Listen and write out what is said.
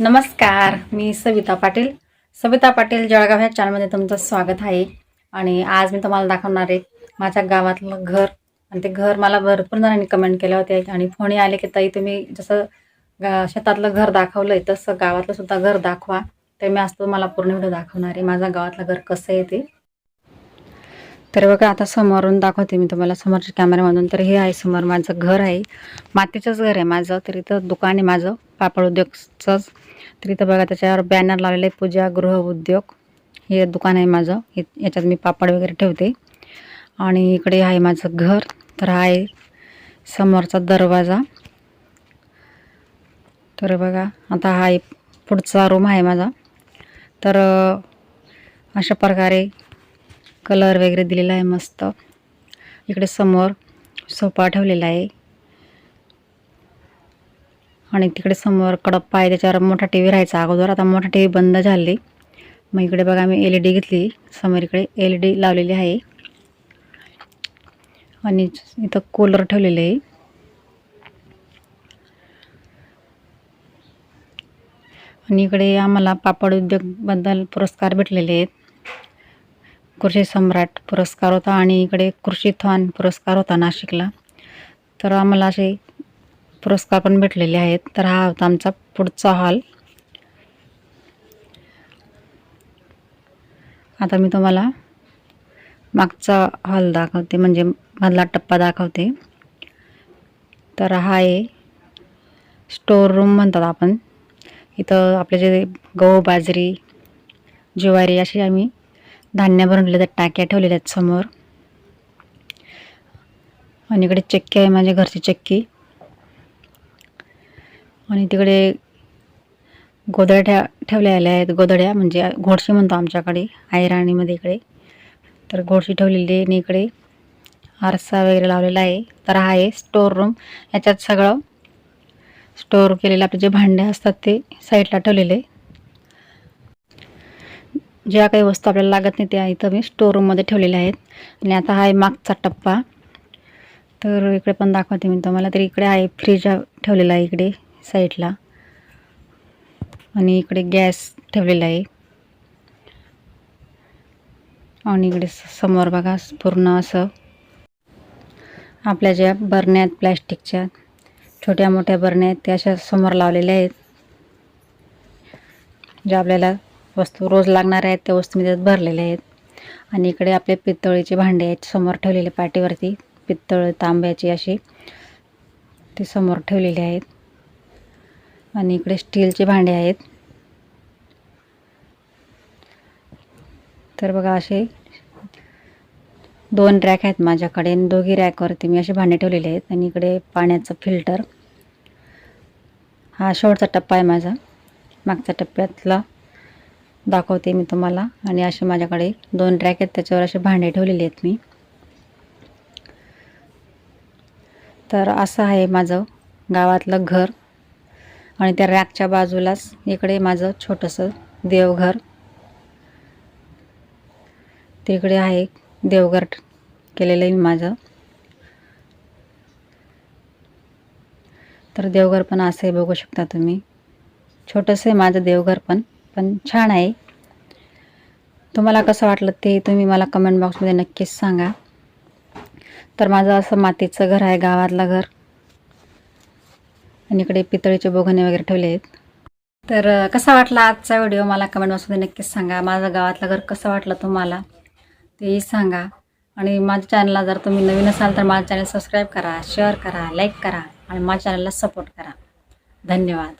नमस्कार मी सविता पाटील. सविता पाटील जळगाव ह्या चॅनलमध्ये तुमचं स्वागत आहे. आणि आज मी तुम्हाला दाखवणार आहे माझ्या गावातलं घर. आणि ते घर मला भरपूर जणांनी कमेंट केले होते आणि फोनही आले की ताई तुम्ही जसं गा- शेतातलं घर दाखवलं आहे तसं गावातलं सुद्धा घर दाखवा. तर मी आज तुम्हाला पूर्ण व्हिडिओ दाखवणार आहे. माझं गावातलं घर कसं आहे ते. तर बघा आता समोरून दाखवते मी तुम्हाला. समोरच्या कॅमेऱ्यामधून तर हे आहे समोर माझं घर आहे. मातीचंच घर आहे माझं. तर इथं दुकान आहे माझं. पापड उद्योगचंच. तर इथं बघा त्याच्यावर बॅनर लावलेलं आहे, पूजा गृह उद्योग. हे दुकान आहे माझं. हे याच्यात मी पापड वगैरे ठेवते. आणि इकडे आहे माझं घर. तर हा आहे समोरचा दरवाजा. तर बघा आता हा पुढचा रूम आहे माझा. तर अशा प्रकारे कलर वगैरे दिलेला आहे मस्त. इकडे समोर सोफा ठेवलेला आहे. आणि तिकडे समोर कडप्पा आहे त्याच्यावर मोठा टी व्ही राहायचा अगोदर. आता मोठा टी व्ही बंद झाले. मग इकडे बघा मी एल ई डी घेतली. समोर इकडे एल ई डी लावलेली आहे. आणि इथं कूलर ठेवलेले आहे. आणि इकडे आम्हाला पापड उद्योगबद्दल पुरस्कार भेटलेले आहेत. कृषी सम्राट पुरस्कार होता आणि इकडे कृषी थॉन पुरस्कार होता नाशिकला. तर आम्हाला असे पुरस्कार पण भेटलेले आहेत. तर हा होता आमचा पुढचा हॉल आता मी तुम्हाला मागचा हॉल दाखवते. म्हणजे मधला टप्पा दाखवते. तर हा आहे स्टोर रूम म्हणतात आपण. इथं आपले जे गहू बाजरी ज्वारी अशी आम्ही धान्य भरलेले त्या टाक्या ठेवलेल्या आहेत समोर. आणि इकडे चक्की आहे माझ्या घरची चक्की. आणि तिकडे गोदड्या ठेव ठेवलेल्या आहेत. गोदड्या म्हणजे घोडशी म्हणतो आमच्याकडे आयराणीमध्ये इकडे. तर घोडशी ठेवलेली आहे आणि इकडे आरसा वगैरे लावलेला आहे. तर हा आहे स्टोर रूम याच्यात सगळं स्टोअर केलेलं आपले जे भांडे असतात ते साईडला ठेवलेले ज्या काही वस्तू आपल्याला लागत नाही त्या इथं मी स्टोर रूममध्ये ठेवलेल्या आहेत. आणि आता हा आहे मागचा टप्पा. तर इकडे पण दाखवते मी तुम्हाला. तर इकडे आहे फ्रीज ठेवलेला आहे इकडे. साईडला. आणि इकडे गॅस ठेवलेला आहे. आणि इकडे स- समोर बघा पूर्ण असं. आपल्या ज्या बरण्या आहेत प्लॅस्टिकच्या छोट्या मोठ्या बरण्या आहेत त्या अशा समोर लावलेल्या आहेत. ज्या आपल्याला वस्तू रोज लागणाऱ्या आहेत त्या वस्तू मी त्यात भरलेल्या आहेत. आणि इकडे आपले पितळीचे भांडे आहेत समोर ठेवलेले पाटीवरती. पितळ तांब्याची अशी ते समोर ठेवलेले आहेत. आणि इकडे स्टीलचे भांडे आहेत. तर बघा असे दोन रॅक आहेत माझ्याकडे आणि दोघी रॅकवरती मी असे भांडे ठेवलेले आहेत आणि इकडे पाण्याचं फिल्टर हा शेवटचा टप्पा आहे माझा. मागच्या टप्प्यातला दाखवते मी तुम्हाला. आणि असे माझ्याकडे दोन रॅक आहेत त्याच्यावर असे भांडे ठेवलेले आहेत मी. तर असं आहे माझं गावातलं घर. आणि त्या रॅकच्या बाजूलाच इकडे माझं छोटंसं देवघर. तिकडे आहे देवघर केलेलं आहे मी माझं. तर देवघर पण असं आहे बघू शकता तुम्ही. छोटंसं आहे माझं देवघर पण पण छान आहे. तुम्हाला कसं वाटलं ते तुम्ही मला कमेंट बॉक्समध्ये नक्कीच सांगा. तर माझं असं मातीचं घर आहे गावातलं घर. आणि इकडे पितळीचे बोगणे वगैरे ठेवले आहेत. तर कसा वाटला आजचा व्हिडिओ मला कमेंट बॉक्समध्ये नक्कीच सांगा. माझं गावातलं घर कसं वाटलं तुम्हाला तेही सांगा. आणि माझ्या चॅनलला जर तुम्ही नवीन असाल तर माझं चॅनल सबस्क्राईब करा शेअर करा लाईक करा आणि माझ्या चॅनलला सपोर्ट करा. धन्यवाद.